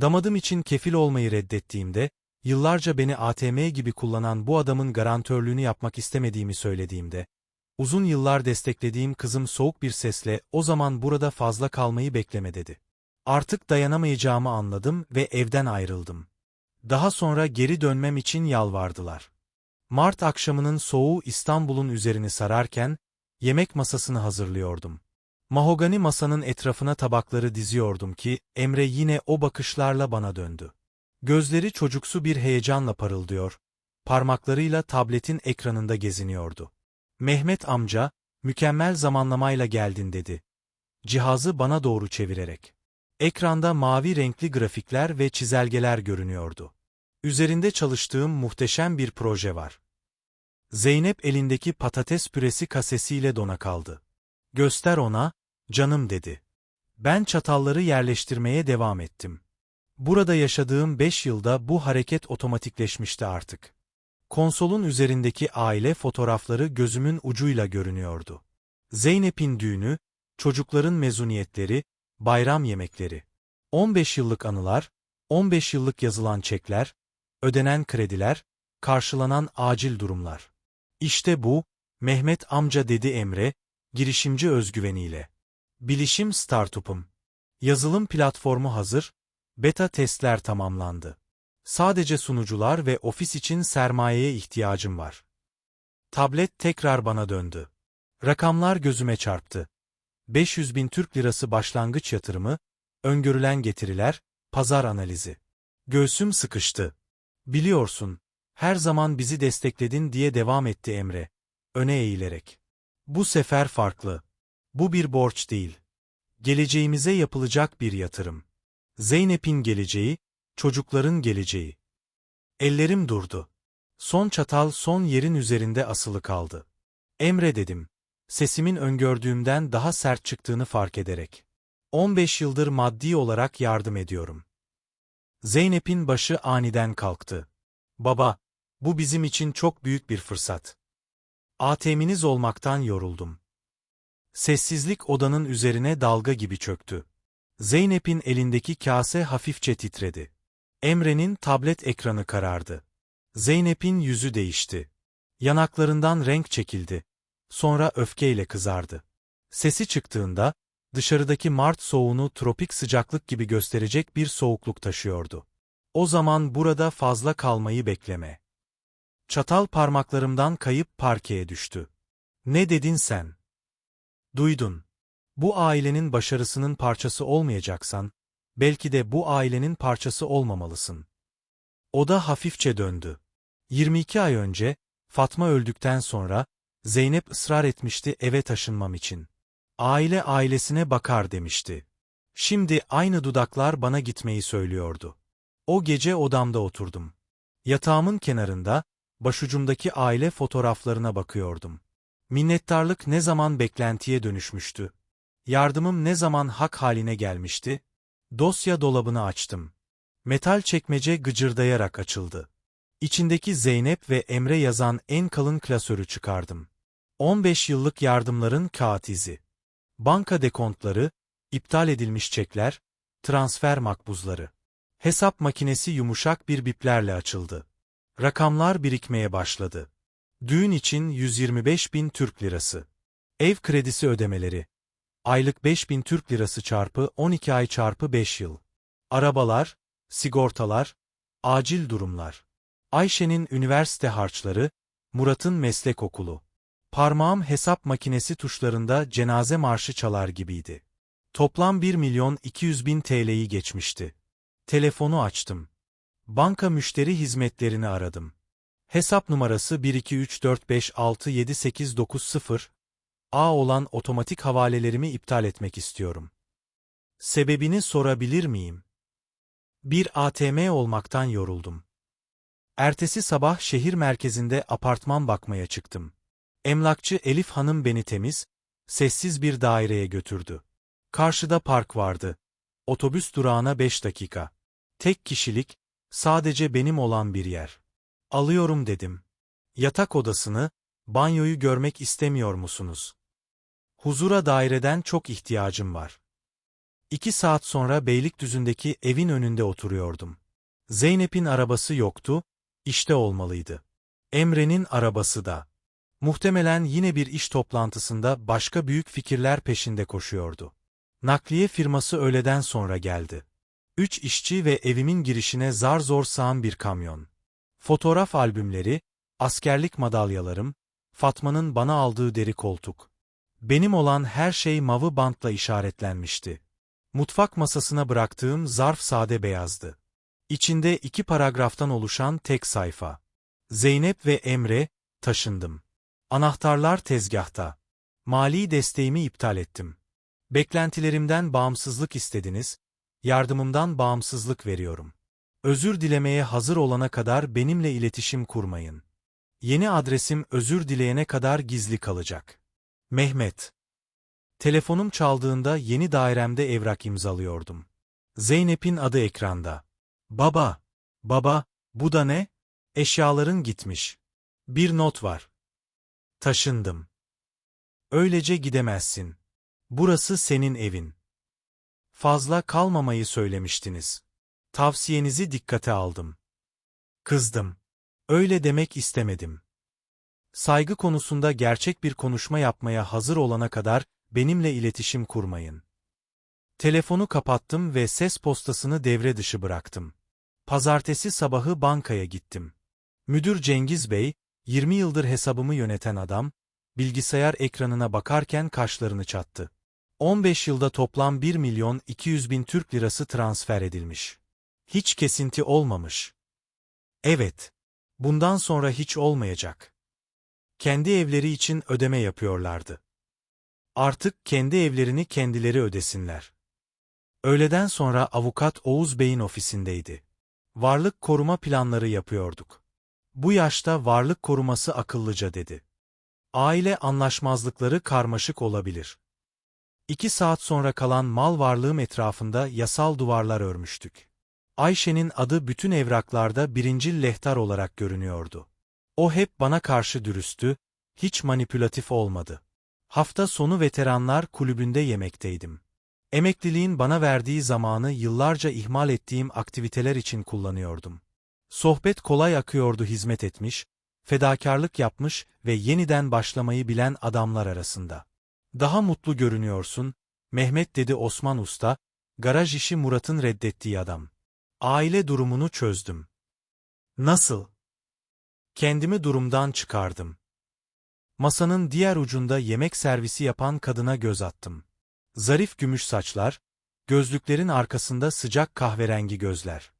Damadım için kefil olmayı reddettiğimde, yıllarca beni ATM gibi kullanan bu adamın garantörlüğünü yapmak istemediğimi söylediğimde, uzun yıllar desteklediğim kızım soğuk bir sesle o zaman burada fazla kalmayı bekleme dedi. Artık dayanamayacağımı anladım ve evden ayrıldım. Daha sonra geri dönmem için yalvardılar. Mart akşamının soğuğu İstanbul'un üzerini sararken, yemek masasını hazırlıyordum. Mahogani masanın etrafına tabakları diziyordum ki, Emre yine o bakışlarla bana döndü. Gözleri çocuksu bir heyecanla parıldıyor, parmaklarıyla tabletin ekranında geziniyordu. Mehmet amca, mükemmel zamanlamayla geldin dedi. Cihazı bana doğru çevirerek. Ekranda mavi renkli grafikler ve çizelgeler görünüyordu. Üzerinde çalıştığım muhteşem bir proje var. Zeynep elindeki patates püresi kasesiyle dona kaldı. Göster ona, canım dedi. Ben çatalları yerleştirmeye devam ettim. Burada yaşadığım beş yılda bu hareket otomatikleşmişti artık. Konsolun üzerindeki aile fotoğrafları gözümün ucuyla görünüyordu. Zeynep'in düğünü, çocukların mezuniyetleri, bayram yemekleri. 15 yıllık anılar, 15 yıllık yazılan çekler, ödenen krediler, karşılanan acil durumlar. İşte bu, Mehmet amca dedi Emre, girişimci özgüveniyle. Bilişim startup'um. Yazılım platformu hazır, beta testler tamamlandı. Sadece sunucular ve ofis için sermayeye ihtiyacım var. Tablet tekrar bana döndü. Rakamlar gözüme çarptı. 500 bin Türk lirası başlangıç yatırımı, öngörülen getiriler, pazar analizi. Göğsüm sıkıştı. Biliyorsun, her zaman bizi destekledin diye devam etti Emre, öne eğilerek. Bu sefer farklı. Bu bir borç değil. Geleceğimize yapılacak bir yatırım. Zeynep'in geleceği, çocukların geleceği. Ellerim durdu. Son çatal son yerin üzerinde asılı kaldı. Emre dedim. Sesimin öngördüğümden daha sert çıktığını fark ederek. 15 yıldır maddi olarak yardım ediyorum. Zeynep'in başı aniden kalktı. Baba, bu bizim için çok büyük bir fırsat. ATM'iniz olmaktan yoruldum. Sessizlik odanın üzerine dalga gibi çöktü. Zeynep'in elindeki kase hafifçe titredi. Emre'nin tablet ekranı karardı. Zeynep'in yüzü değişti. Yanaklarından renk çekildi. Sonra öfkeyle kızardı. Sesi çıktığında, dışarıdaki Mart soğuğunu tropik sıcaklık gibi gösterecek bir soğukluk taşıyordu. O zaman burada fazla kalmayı bekleme. Çatal parmaklarımdan kayıp parkeye düştü. Ne dedin sen? Duydun. Bu ailenin başarısının parçası olmayacaksan, belki de bu ailenin parçası olmamalısın. O da hafifçe döndü. 22 ay önce, Fatma öldükten sonra, Zeynep ısrar etmişti eve taşınmam için. Aile ailesine bakar demişti. Şimdi aynı dudaklar bana gitmeyi söylüyordu. O gece odamda oturdum. Yatağımın kenarında, başucumdaki aile fotoğraflarına bakıyordum. Minnettarlık ne zaman beklentiye dönüşmüştü? Yardımım ne zaman hak haline gelmişti? Dosya dolabını açtım. Metal çekmece gıcırdayarak açıldı. İçindeki Zeynep ve Emre yazan en kalın klasörü çıkardım. 15 yıllık yardımların kağıt izi. Banka dekontları, iptal edilmiş çekler, transfer makbuzları. Hesap makinesi yumuşak bir biplerle açıldı. Rakamlar birikmeye başladı. Düğün için 125 bin Türk lirası. Ev kredisi ödemeleri. Aylık 5 bin Türk lirası çarpı 12 ay çarpı 5 yıl. Arabalar, sigortalar, acil durumlar. Ayşe'nin üniversite harçları, Murat'ın meslek okulu. Parmağım hesap makinesi tuşlarında cenaze marşı çalar gibiydi. Toplam 1 milyon 200 bin TL'yi geçmişti. Telefonu açtım. Banka müşteri hizmetlerini aradım. Hesap numarası 12345678990, A olan otomatik havalelerimi iptal etmek istiyorum. Sebebini sorabilir miyim? Bir ATM olmaktan yoruldum. Ertesi sabah şehir merkezinde apartman bakmaya çıktım. Emlakçı Elif Hanım beni temiz, sessiz bir daireye götürdü. Karşıda park vardı. Otobüs durağına beş dakika. Tek kişilik, sadece benim olan bir yer. Alıyorum dedim. Yatak odasını, banyoyu görmek istemiyor musunuz? Huzura daireden çok ihtiyacım var. İki saat sonra Beylikdüzü'ndeki evin önünde oturuyordum. Zeynep'in arabası yoktu, işte olmalıydı. Emre'nin arabası da. Muhtemelen yine bir iş toplantısında başka büyük fikirler peşinde koşuyordu. Nakliye firması öğleden sonra geldi. Üç işçi ve evimin girişine zar zor sığan bir kamyon. Fotoğraf albümleri, askerlik madalyalarım, Fatma'nın bana aldığı deri koltuk. Benim olan her şey mavi bantla işaretlenmişti. Mutfak masasına bıraktığım zarf sade beyazdı. İçinde iki paragraftan oluşan tek sayfa. Zeynep ve Emre, taşındım. Anahtarlar tezgahta. Mali desteğimi iptal ettim. Beklentilerimden bağımsızlık istediniz, yardımımdan bağımsızlık veriyorum. Özür dilemeye hazır olana kadar benimle iletişim kurmayın. Yeni adresim özür dileyene kadar gizli kalacak. Mehmet. Telefonum çaldığında yeni dairemde evrak imzalıyordum. Zeynep'in adı ekranda. Baba, baba, bu da ne? Eşyaların gitmiş. Bir not var. Taşındım. Öylece gidemezsin. Burası senin evin. Fazla kalmamayı söylemiştiniz. Tavsiyenizi dikkate aldım. Kızdım. Öyle demek istemedim. Saygı konusunda gerçek bir konuşma yapmaya hazır olana kadar benimle iletişim kurmayın. Telefonu kapattım ve ses postasını devre dışı bıraktım. Pazartesi sabahı bankaya gittim. Müdür Cengiz Bey, 20 yıldır hesabımı yöneten adam, bilgisayar ekranına bakarken kaşlarını çattı. 15 yılda toplam 1 milyon 200 bin Türk lirası transfer edilmiş. Hiç kesinti olmamış. Evet. Bundan sonra hiç olmayacak. Kendi evleri için ödeme yapıyorlardı. Artık kendi evlerini kendileri ödesinler. Öğleden sonra avukat Oğuz Bey'in ofisindeydi. Varlık koruma planları yapıyorduk. Bu yaşta varlık koruması akıllıca dedi. Aile anlaşmazlıkları karmaşık olabilir. İki saat sonra kalan mal varlığım etrafında yasal duvarlar örmüştük. Ayşe'nin adı bütün evraklarda birincil lehtar olarak görünüyordu. O hep bana karşı dürüsttü, hiç manipülatif olmadı. Hafta sonu veteranlar kulübünde yemekteydim. Emekliliğin bana verdiği zamanı yıllarca ihmal ettiğim aktiviteler için kullanıyordum. Sohbet kolay akıyordu hizmet etmiş, fedakarlık yapmış ve yeniden başlamayı bilen adamlar arasında. Daha mutlu görünüyorsun, Mehmet dedi Osman Usta, garaj işi Murat'ın reddettiği adam. Aile durumunu çözdüm. Nasıl? Kendimi durumdan çıkardım. Masanın diğer ucunda yemek servisi yapan kadına göz attım. Zarif gümüş saçlar, gözlüklerin arkasında sıcak kahverengi gözler.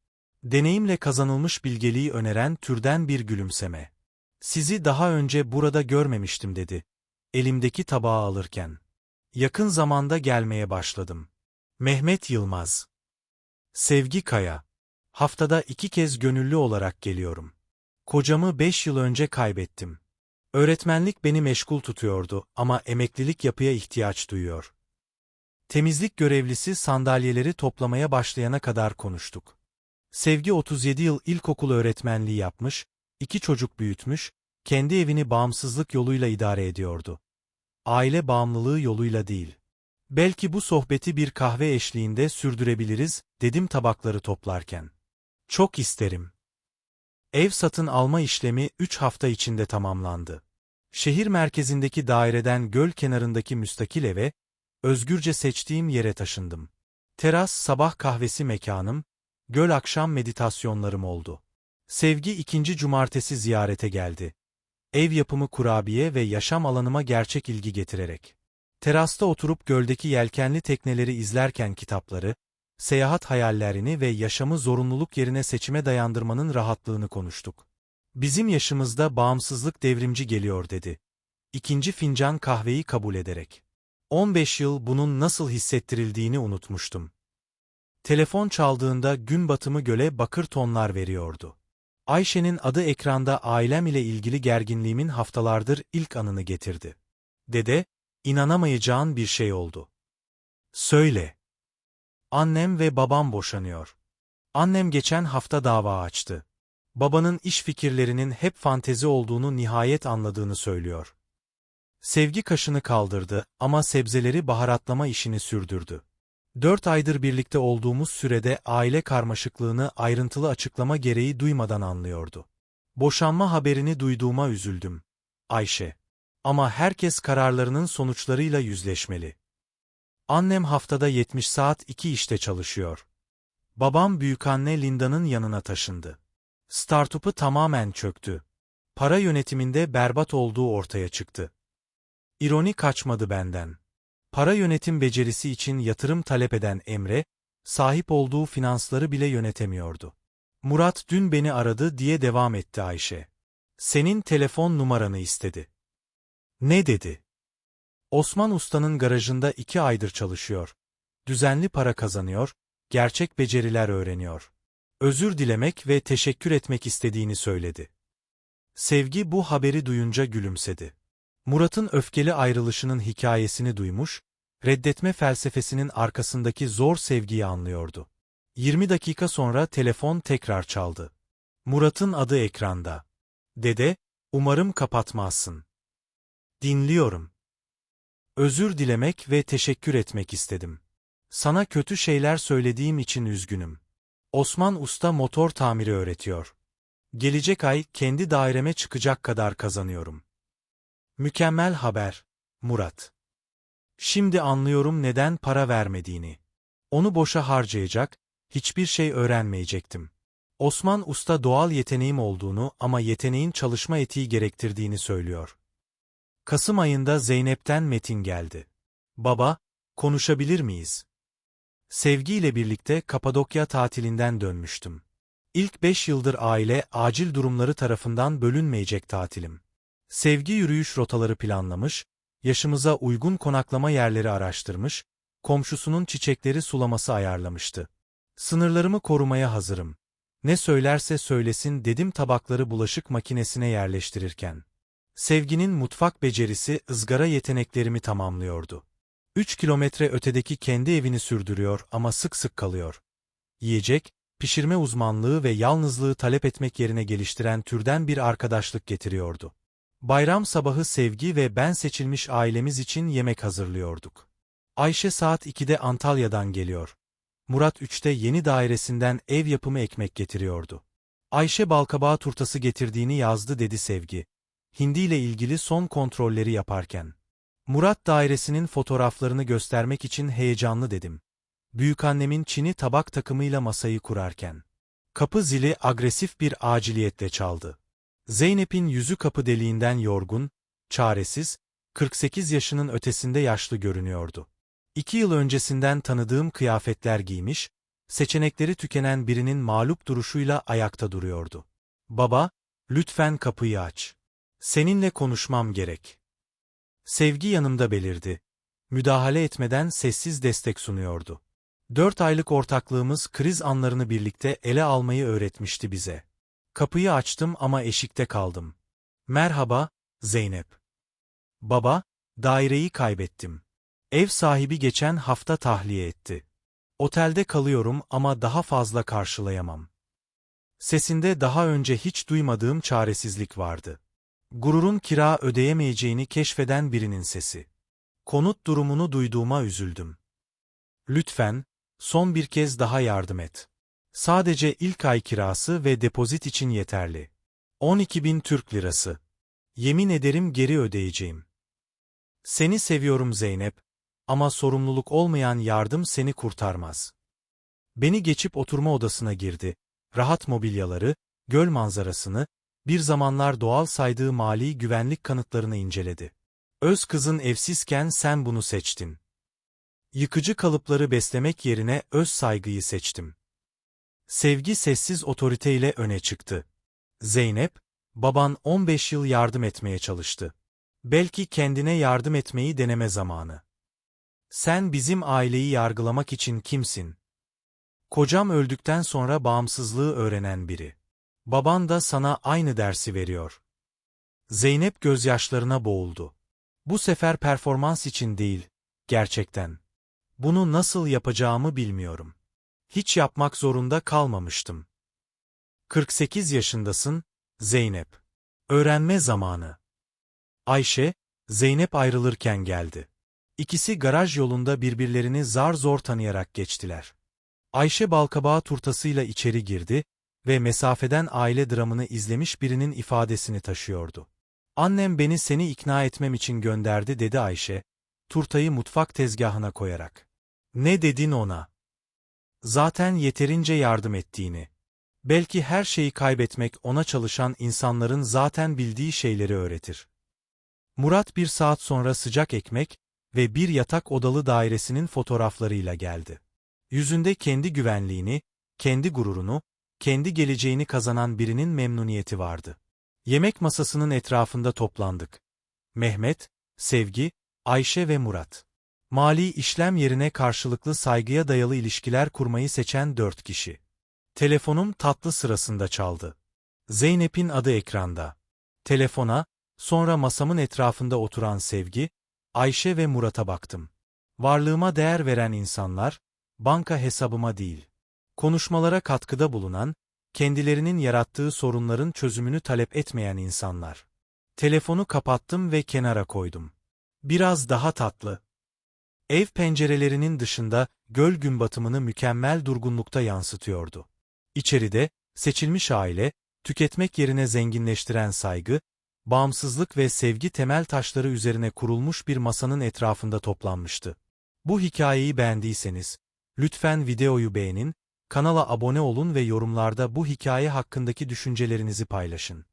Deneyimle kazanılmış bilgeliği öneren türden bir gülümseme. Sizi daha önce burada görmemiştim dedi. Elimdeki tabağı alırken. Yakın zamanda gelmeye başladım. Mehmet Yılmaz. Sevgi Kaya. Haftada iki kez gönüllü olarak geliyorum. Kocamı beş yıl önce kaybettim. Öğretmenlik beni meşgul tutuyordu ama emeklilik yapıya ihtiyaç duyuyor. Temizlik görevlisi sandalyeleri toplamaya başlayana kadar konuştuk. Sevgi 37 yıl ilkokul öğretmenliği yapmış, iki çocuk büyütmüş, kendi evini bağımsızlık yoluyla idare ediyordu. Aile bağımlılığı yoluyla değil. Belki bu sohbeti bir kahve eşliğinde sürdürebiliriz, dedim tabakları toplarken. Çok isterim. Ev satın alma işlemi 3 hafta içinde tamamlandı. Şehir merkezindeki daireden göl kenarındaki müstakil eve, özgürce seçtiğim yere taşındım. Teras sabah kahvesi mekanım, göl akşam meditasyonlarım oldu. Sevgi ikinci cumartesi ziyarete geldi. Ev yapımı kurabiye ve yaşam alanıma gerçek ilgi getirerek. Terasta oturup göldeki yelkenli tekneleri izlerken kitapları, seyahat hayallerini ve yaşamı zorunluluk yerine seçime dayandırmanın rahatlığını konuştuk. Bizim yaşımızda bağımsızlık devrimci geliyor dedi. İkinci fincan kahveyi kabul ederek. 15 yıl bunun nasıl hissettirildiğini unutmuştum. Telefon çaldığında gün batımı göle bakır tonlar veriyordu. Ayşe'nin adı ekranda ailem ile ilgili gerginliğimin haftalardır ilk anını getirdi. Dede, inanamayacağın bir şey oldu. Söyle. Annem ve babam boşanıyor. Annem geçen hafta dava açtı. Babanın iş fikirlerinin hep fantezi olduğunu nihayet anladığını söylüyor. Sevgi kaşını kaldırdı ama sebzeleri baharatlama işini sürdürdü. Dört aydır birlikte olduğumuz sürede aile karmaşıklığını ayrıntılı açıklama gereği duymadan anlıyordu. Boşanma haberini duyduğuma üzüldüm. Ayşe. Ama herkes kararlarının sonuçlarıyla yüzleşmeli. Annem haftada 70 saat iki işte çalışıyor. Babam büyükanne Linda'nın yanına taşındı. Startup'ı tamamen çöktü. Para yönetiminde berbat olduğu ortaya çıktı. İroni kaçmadı benden. Para yönetim becerisi için yatırım talep eden Emre, sahip olduğu finansları bile yönetemiyordu. Murat dün beni aradı diye devam etti Ayşe. Senin telefon numaranı istedi. Ne dedi? Osman Usta'nın garajında iki aydır çalışıyor. Düzenli para kazanıyor, gerçek beceriler öğreniyor. Özür dilemek ve teşekkür etmek istediğini söyledi. Sevgi bu haberi duyunca gülümsedi. Murat'ın öfkeli ayrılışının hikayesini duymuş, reddetme felsefesinin arkasındaki zor sevgiyi anlıyordu. 20 dakika sonra telefon tekrar çaldı. Murat'ın adı ekranda. Dede, umarım kapatmazsın. Dinliyorum. Özür dilemek ve teşekkür etmek istedim. Sana kötü şeyler söylediğim için üzgünüm. Osman Usta motor tamiri öğretiyor. Gelecek ay kendi daireme çıkacak kadar kazanıyorum. Mükemmel haber, Murat. Şimdi anlıyorum neden para vermediğini. Onu boşa harcayacak, hiçbir şey öğrenmeyecektim. Osman Usta doğal yeteneğim olduğunu ama yeteneğin çalışma etiği gerektirdiğini söylüyor. Kasım ayında Zeynep'ten metin geldi. Baba, konuşabilir miyiz? Sevgiyle birlikte Kapadokya tatilinden dönmüştüm. İlk beş yıldır aile acil durumları tarafından bölünmeyecek tatilim. Sevgi yürüyüş rotaları planlamış, yaşımıza uygun konaklama yerleri araştırmış, komşusunun çiçekleri sulaması ayarlamıştı. Sınırlarımı korumaya hazırım. Ne söylerse söylesin dedim tabakları bulaşık makinesine yerleştirirken. Sevginin mutfak becerisi ızgara yeteneklerimi tamamlıyordu. Üç kilometre ötedeki kendi evini sürdürüyor ama sık sık kalıyor. Yiyecek, pişirme uzmanlığı ve yalnızlığı talep etmek yerine geliştiren türden bir arkadaşlık getiriyordu. Bayram sabahı Sevgi ve ben seçilmiş ailemiz için yemek hazırlıyorduk. Ayşe saat 2'de Antalya'dan geliyor. Murat 3'te yeni dairesinden ev yapımı ekmek getiriyordu. Ayşe balkabağı turtası getirdiğini yazdı dedi Sevgi. Hindi ile ilgili son kontrolleri yaparken. Murat dairesinin fotoğraflarını göstermek için heyecanlı dedim. Büyükannemin Çin'i tabak takımıyla masayı kurarken. Kapı zili agresif bir aciliyetle çaldı. Zeynep'in yüzü kapı deliğinden yorgun, çaresiz, 48 yaşının ötesinde yaşlı görünüyordu. İki yıl öncesinden tanıdığım kıyafetler giymiş, seçenekleri tükenen birinin mağlup duruşuyla ayakta duruyordu. Baba, lütfen kapıyı aç. Seninle konuşmam gerek. Sevgi yanımda belirdi. Müdahale etmeden sessiz destek sunuyordu. Dört aylık ortaklığımız kriz anlarını birlikte ele almayı öğretmişti bize. Kapıyı açtım ama eşikte kaldım. Merhaba, Zeynep. Baba, daireyi kaybettim. Ev sahibi geçen hafta tahliye etti. Otelde kalıyorum ama daha fazla karşılayamam. Sesinde daha önce hiç duymadığım çaresizlik vardı. Gururun kira ödeyemeyeceğini keşfeden birinin sesi. Konut durumunu duyduğuma üzüldüm. Lütfen, son bir kez daha yardım et. Sadece ilk ay kirası ve depozit için yeterli. 12 bin Türk lirası. Yemin ederim geri ödeyeceğim. Seni seviyorum Zeynep, ama sorumluluk olmayan yardım seni kurtarmaz. Beni geçip oturma odasına girdi. Rahat mobilyaları, göl manzarasını, bir zamanlar doğal saydığı mali güvenlik kanıtlarını inceledi. Öz kızın evsizken sen bunu seçtin. Yıkıcı kalıpları beslemek yerine öz saygıyı seçtim. Sevgi sessiz otoriteyle öne çıktı. Zeynep, baban 15 yıl yardım etmeye çalıştı. Belki kendine yardım etmeyi deneme zamanı. Sen bizim aileyi yargılamak için kimsin? Kocam öldükten sonra bağımsızlığı öğrenen biri. Baban da sana aynı dersi veriyor. Zeynep gözyaşlarına boğuldu. Bu sefer performans için değil, gerçekten. Bunu nasıl yapacağımı bilmiyorum. Hiç yapmak zorunda kalmamıştım. 48 yaşındasın, Zeynep. Öğrenme zamanı. Ayşe, Zeynep ayrılırken geldi. İkisi garaj yolunda birbirlerini zar zor tanıyarak geçtiler. Ayşe balkabağı turtasıyla içeri girdi ve mesafeden aile dramını izlemiş birinin ifadesini taşıyordu. Annem beni seni ikna etmem için gönderdi dedi Ayşe, turtayı mutfak tezgahına koyarak. Ne dedin ona? Zaten yeterince yardım ettiğini. Belki her şeyi kaybetmek ona çalışan insanların zaten bildiği şeyleri öğretir. Murat bir saat sonra sıcak ekmek ve bir yatak odalı dairesinin fotoğraflarıyla geldi. Yüzünde kendi güvenliğini, kendi gururunu, kendi geleceğini kazanan birinin memnuniyeti vardı. Yemek masasının etrafında toplandık. Mehmet, Sevgi, Ayşe ve Murat. Mali işlem yerine karşılıklı saygıya dayalı ilişkiler kurmayı seçen dört kişi. Telefonum tatlı sırasında çaldı. Zeynep'in adı ekranda. Telefona, sonra masamın etrafında oturan Sevgi, Ayşe ve Murat'a baktım. Varlığıma değer veren insanlar, banka hesabıma değil. Konuşmalara katkıda bulunan, kendilerinin yarattığı sorunların çözümünü talep etmeyen insanlar. Telefonu kapattım ve kenara koydum. Biraz daha tatlı. Ev pencerelerinin dışında göl gün batımını mükemmel durgunlukta yansıtıyordu. İçeride, seçilmiş aile, tüketmek yerine zenginleştiren saygı, bağımsızlık ve sevgi temel taşları üzerine kurulmuş bir masanın etrafında toplanmıştı. Bu hikayeyi beğendiyseniz, lütfen videoyu beğenin, kanala abone olun ve yorumlarda bu hikaye hakkındaki düşüncelerinizi paylaşın.